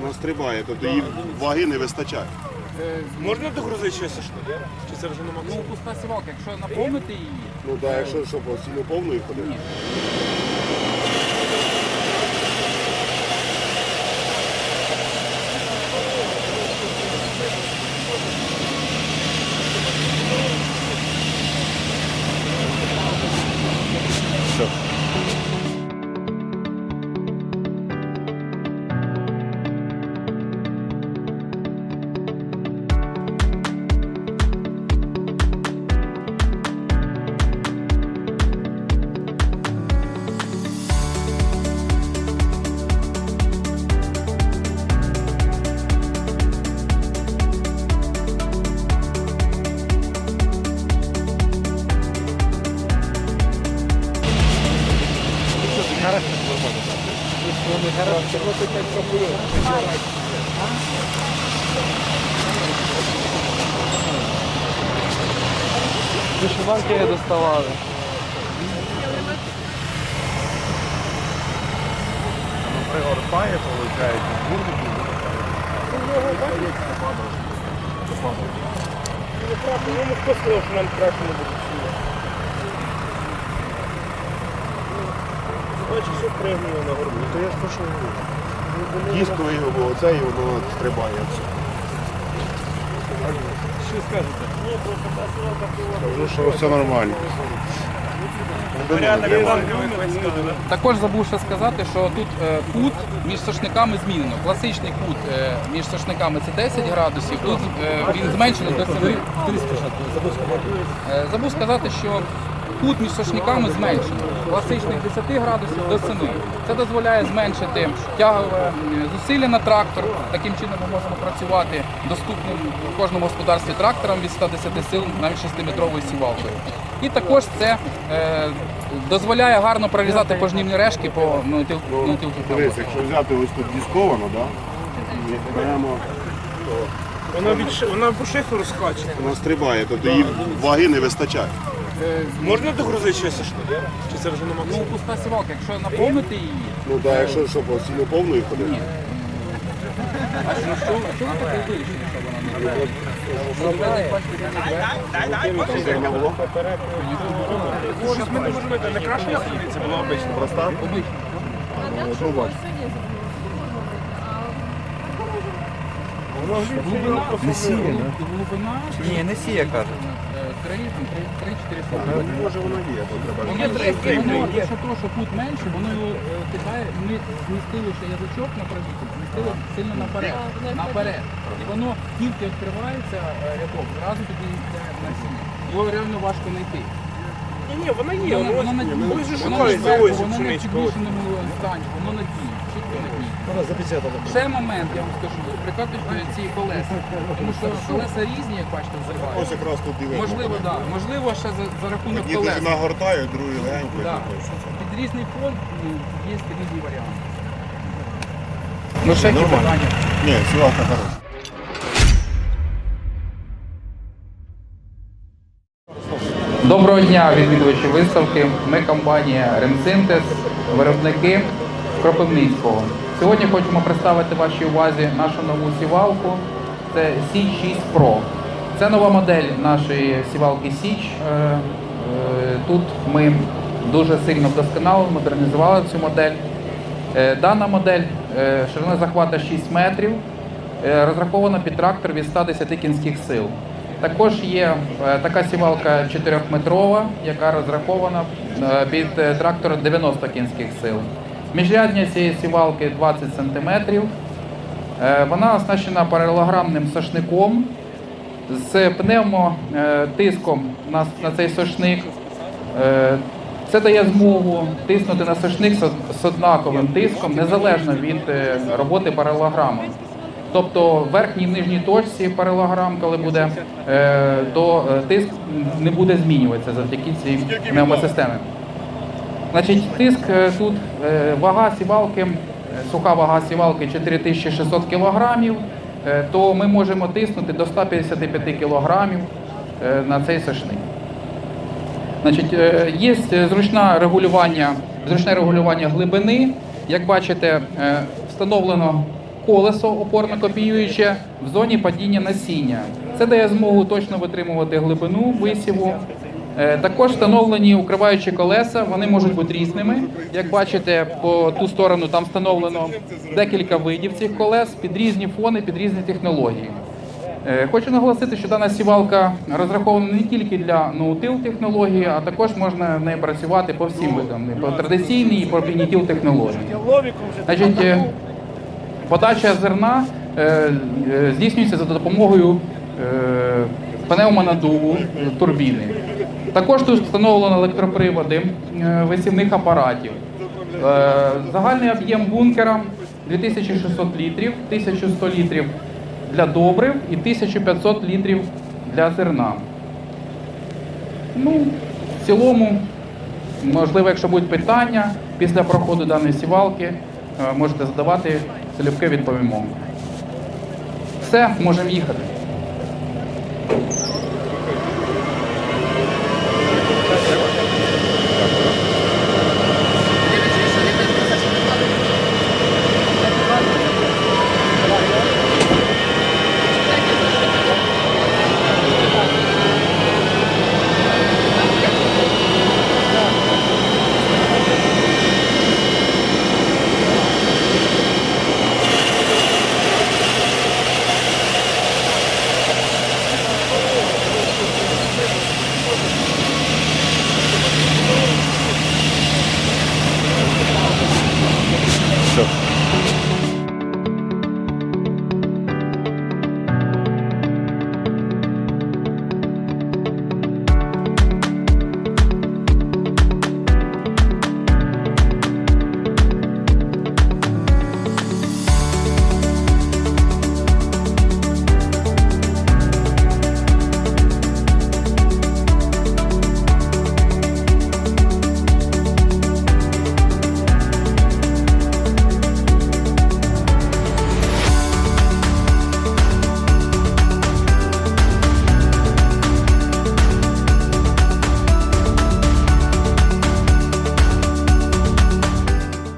Вона стрибає, тобто її ваги не вистачає. Можна догрузити щось? Чи це вже не Ну, пуста сівалка, якщо наповнити її, Ну так, якщо що, постійно повною ходити. Ні. Вишиванки доставали. Пригортає, виходить, Ну, хто сказав, що нам краще не буде що на горбу. То я ж про що говорю. Дійсно його, оце і воно стрибає. Що скажете? Ні, просто Кажу, що все нормально. Також забув ще сказати, що тут е, кут між сошниками змінено. Класичний кут е, між сошниками це 10 градусів, тут е, він зменшений до 7. Е, забув сказати, що кут між сошниками зменшений. Класичних 10 градусів до 7. Це дозволяє зменшити тягове зусилля на трактор. Таким чином ми можемо працювати доступним в кожному господарстві трактором від 110 сил навіть 6-метровою сівалкою. І також це е, дозволяє гарно прорізати пожнівні решки по ну, тил, ну, Дивись, якщо взяти ось тут дисковано, да? і беремо, Вона від вона по шиферу скаче. вона стрибає, тобто її ваги не вистачає. Можна догрузити ще сашник? Чи це вже не Ну, максимум? пуста сівалка, якщо наповнити її, Ну так, якщо що, постійно повною ходити. ні. А що, що, що ви таке вирішили, що вона не? Ну, бачите, було? Щось ми не можемо, не краще як це була обична. Проста? обично. Бачиш? Не сіє, Глибина Ні, не сіє, каже. 3-4 см. Може воно є, то треба. Воно трошки, воно, якщо то, що тут менше, воно його е, кидає, ми змістили ще язичок на пробіку, змістили сильно наперед, наперед. І воно тільки відкривається е, рядок, зразу тоді йде на сіння. Його реально важко знайти. Ні, ні, вона є. Воно, воно, Воно на дні, ж воно шукають за ось воно на пшеничку. підвішеному стані, воно на дні, чітко на дні. Ще момент, я вам скажу, прикатують ці колеса, тому що колеса різні, як бачите, Ось якраз тут дивимо. Можливо, так. Да. Можливо, ще за, за рахунок Одні колес. дуже нагортають, другі легенько. Да. Під різний фон ну, є різні варіанти. Ну, ще які Нормально. питання? Ні, сівалка хороша. Доброго дня, відвідувачі виставки. Ми компанія Ремсинтез, виробники Кропивницького. Сьогодні хочемо представити вашій увазі нашу нову сівалку. Це Січ 6 Pro. Це нова модель нашої сівалки Січ. Е, е, Тут ми дуже сильно вдосконалили, модернізували цю модель. Е, Дана модель ширина захвата 6 метрів, розрахована під трактор від 110 кінських сил. Також є така сівалка 4-метрова, яка розрахована під трактор 90 кінських сил. Міжрядня цієї сівалки 20 см. Вона оснащена паралограмним сошником з пневмотиском на, на цей сошник. Е, Це дає змогу тиснути на сошник з однаковим тиском, незалежно від е, роботи паралограми. Тобто в верхній і нижній точці паралограм, коли буде, е, то е, тиск не буде змінюватися завдяки цій пневмосистемі. Значить, тиск е, тут е, вага сівалки, е, суха вага сівалки 4600 кг, то ми можемо тиснути до 155 кг е, на цей сошник. Значить, е, є зручне регулювання, зручне регулювання глибини. Як бачите, е, встановлено колесо опорно-копіююче в зоні падіння насіння. Це дає змогу точно витримувати глибину висіву. Е, Також встановлені укриваючі колеса, вони можуть бути різними. Як бачите, по ту сторону там встановлено декілька видів цих колес під різні фони, під різні технології. Е, Хочу наголосити, що дана сівалка розрахована не тільки для ноутил технології, а також можна в неї працювати по всім видам, по традиційній і по пінітіл технології. Значить, е, подача зерна здійснюється за допомогою пневмонадуву турбіни. Також тут встановлено електроприводи е, висівних апаратів. Е, Загальний об'єм бункера 2600 літрів, 1100 літрів для добрив і 1500 літрів для зерна. Ну, в цілому, можливо, якщо будуть питання після проходу даної сівалки, е, можете задавати, залюбки відповімо. Все, можемо їхати.